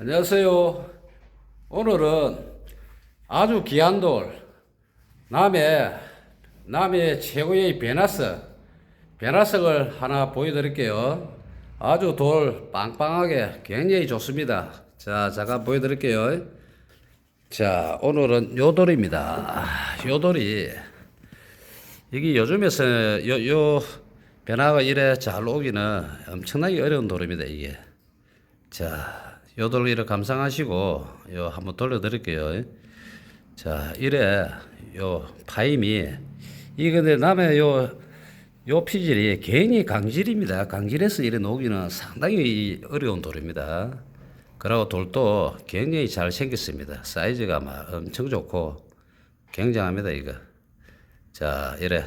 안녕하세요. 오늘은 아주 귀한 돌, 남해, 남해 최고의 베나스, 베나스를 하나 보여드릴게요. 아주 돌 빵빵하게 굉장히 좋습니다. 자, 잠깐 보여드릴게요. 자, 오늘은 요 돌입니다. 요 돌이, 이게 요즘에서 요, 요 변화가 이래 잘 오기는 엄청나게 어려운 돌입니다, 이게. 자, 요돌 이래 감상하시고 요 한번 돌려드릴게요. 자, 이래 요 파임이 이 근데 남의 요, 요 피질이 괜히 강질입니다. 강질해서 이래 놓기는 상당히 어려운 돌입니다. 그리고 돌도 굉장히 잘 생겼습니다. 사이즈가 막 엄청 좋고 굉장합니다, 이거. 자, 이래.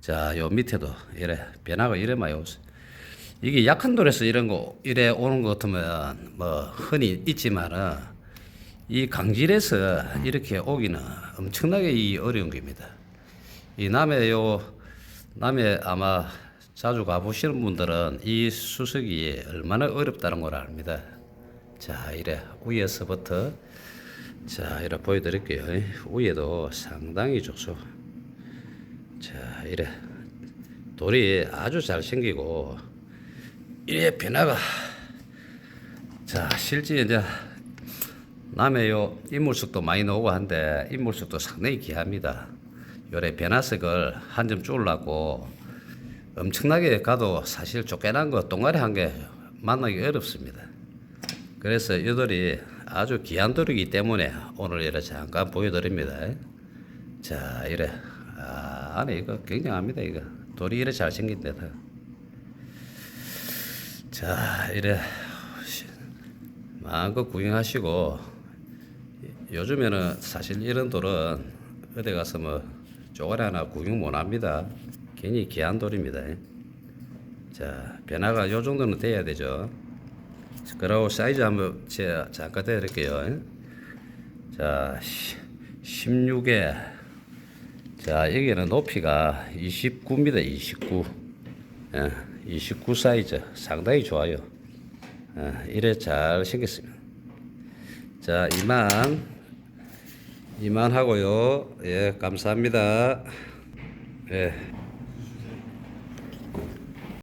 자, 요 밑에도 이래 변화가 이래 오세요. 이게 약한 돌에서 이런 거 이래 오는 것 같으면 뭐 흔히 있지만은 이 강질에서 이렇게 오기는 엄청나게 이 어려운 겁니다. 이 남해 요 남해 아마 자주 가보시는 분들은 이 수석이 얼마나 어렵다는 걸 압니다. 자 이래 위에서부터 자 이래 보여드릴게요. 위에도 상당히 좋소. 자 이래 돌이 아주 잘 생기고 이래 변화가 자 실제 이제 남해요 인물석도 많이 나오고 한데 인물석도 상당히 귀합니다. 요래 변화석을 한 점 줄라고 엄청나게 가도 사실 쫓겨난 거 동아리 한 개 만나기 어렵습니다. 그래서 이 돌이 아주 귀한 돌이기 때문에 오늘 이래 잠깐 보여드립니다. 자 이래 아, 안에 이거 굉장합니다 이거 돌이 이래 잘생긴 데다. 자, 이래 마음껏 구경하시고 요즘에는 사실 이런 돌은 어디 가서 뭐 쪼가리 하나 구경 못 합니다. 괜히 귀한 돌입니다. 자, 변화가 요 정도는 돼야 되죠. 그리고 사이즈 한번 제가 잠깐 대드릴게요. 자, 16에 자, 여기는 높이가 29입니다. 29. 예, 29 사이즈 상당히 좋아요. 예, 이래 잘 생겼습니다. 자, 이만 이만 하고요. 예, 감사합니다. 예.